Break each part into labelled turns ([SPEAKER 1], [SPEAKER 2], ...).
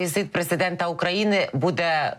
[SPEAKER 1] Візит президента України буде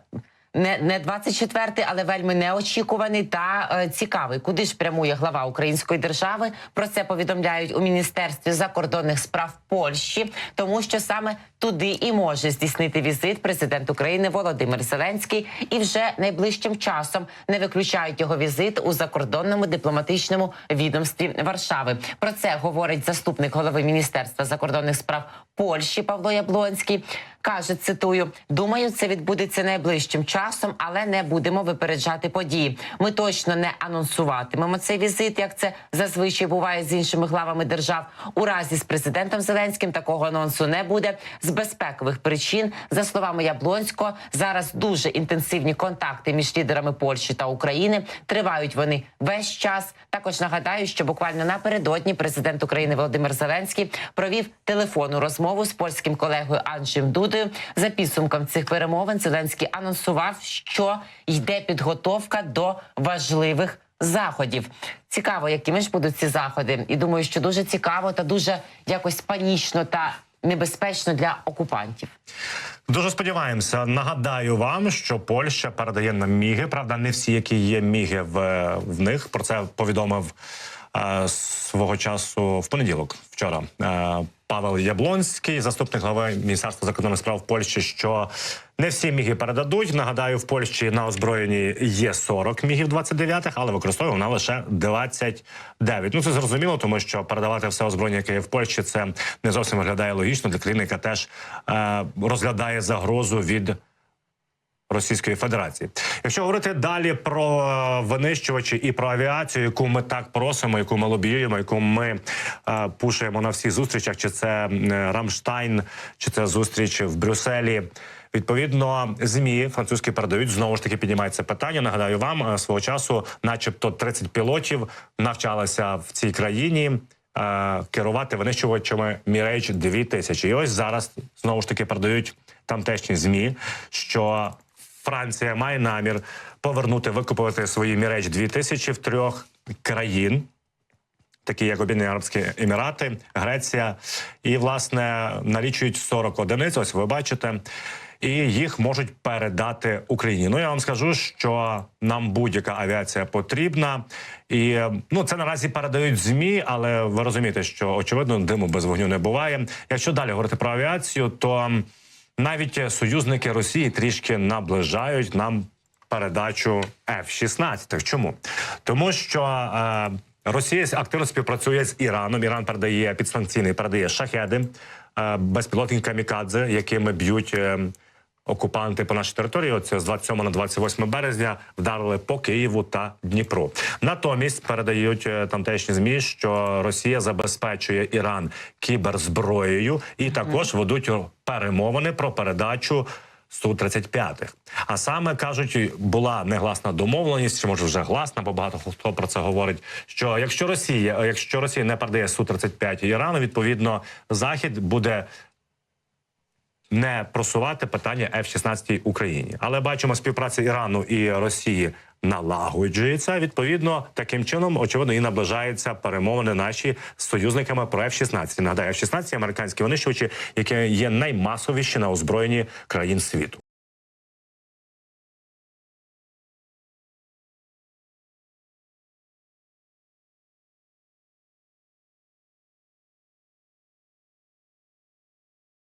[SPEAKER 1] не, не 24-й, але вельми неочікуваний та е, цікавий. Куди ж прямує глава української держави? Про це повідомляють у міністерстві закордонних справ Польщі, тому що саме туди і може здійснити візит президент України Володимир Зеленський, і вже найближчим часом не виключають його візит у закордонному дипломатичному відомстві Варшави. Про це говорить заступник голови міністерства закордонних справ Польщі Павло Яблонський. Каже, цитую: думаю, це відбудеться найближчим часом, але не будемо випереджати події. Ми точно не анонсуватимемо цей візит, як це зазвичай буває з іншими главами держав. У разі з президентом Зеленським такого анонсу не буде з безпекових причин. За словами Яблонського, зараз дуже інтенсивні контакти між лідерами Польщі та України. Тривають вони весь час. Також нагадаю, що буквально напередодні президент України Володимир Зеленський провів телефонну розмову з польським колегою Анджем Дудою. За підсумком цих перемовин Зеленський анонсував, що йде підготовка до важливих заходів. Цікаво, якими ж будуть ці заходи, і думаю, що дуже цікаво та дуже якось панічно та небезпечно для окупантів.
[SPEAKER 2] Дуже сподіваємося. Нагадаю вам, що Польща передає нам міги. Правда, не всі, які є міги в, в них. Про це повідомив е, свого часу в понеділок. Вчора е, Павел Яблонський, заступник глави міністерства закордонних справ Польщі, що не всі міги передадуть. Нагадаю, в Польщі на озброєнні є 40 мігів 29-х, але використовує вона лише 29. Ну це зрозуміло, тому що передавати все озброєння, яке є в Польщі, це не зовсім виглядає логічно для країни, яка теж е, розглядає загрозу від. Російської Федерації, якщо говорити далі про е, винищувачі і про авіацію, яку ми так просимо, яку ми лобіюємо, яку ми е, пушуємо на всіх зустрічах, чи це Рамштайн, чи це зустріч в Брюсселі. Відповідно, змі французькі передають знову ж таки піднімається питання. Нагадаю вам е, свого часу, начебто, 30 пілотів навчалися в цій країні. е, Керувати винищувачами Мірейдж 2000. І ось зараз знову ж таки передають тамтешні змі, що Франція має намір повернути викупувати свої Мірейдж 2000 в трьох країн. Такі як Об'єднані Арабські Емірати, Греція, і власне налічують 40 одиниць. Ось ви бачите, і їх можуть передати Україні. Ну я вам скажу, що нам будь-яка авіація потрібна, і ну це наразі передають змі, але ви розумієте, що очевидно диму без вогню не буває. Якщо далі говорити про авіацію, то навіть союзники Росії трішки наближають нам передачу F-16. Чому? Тому що е, Росія активно співпрацює з Іраном. Іран передає підсанкційний, передає шахеди, е, безпілотні камікадзе, якими б'ють. Е, Окупанти по нашій території, оце з 27 на 28 березня, вдарили по Києву та Дніпру. Натомість передають е, тамтешні змі, що Росія забезпечує Іран кіберзброєю, і також ведуть перемовини про передачу. су 35 А саме кажуть, була негласна домовленість, чи може вже гласна, бо багато хто про це говорить. Що якщо Росія, якщо Росія не передає су 35 Ірану, відповідно захід буде не просувати питання F-16 Україні, але бачимо, співпраця Ірану і Росії налагоджується. Відповідно, таким чином очевидно і наближаються перемовини наші з союзниками про F-16. Нагадаю, F-16 – американські винищувачі, які є наймасовіші на озброєнні країн світу.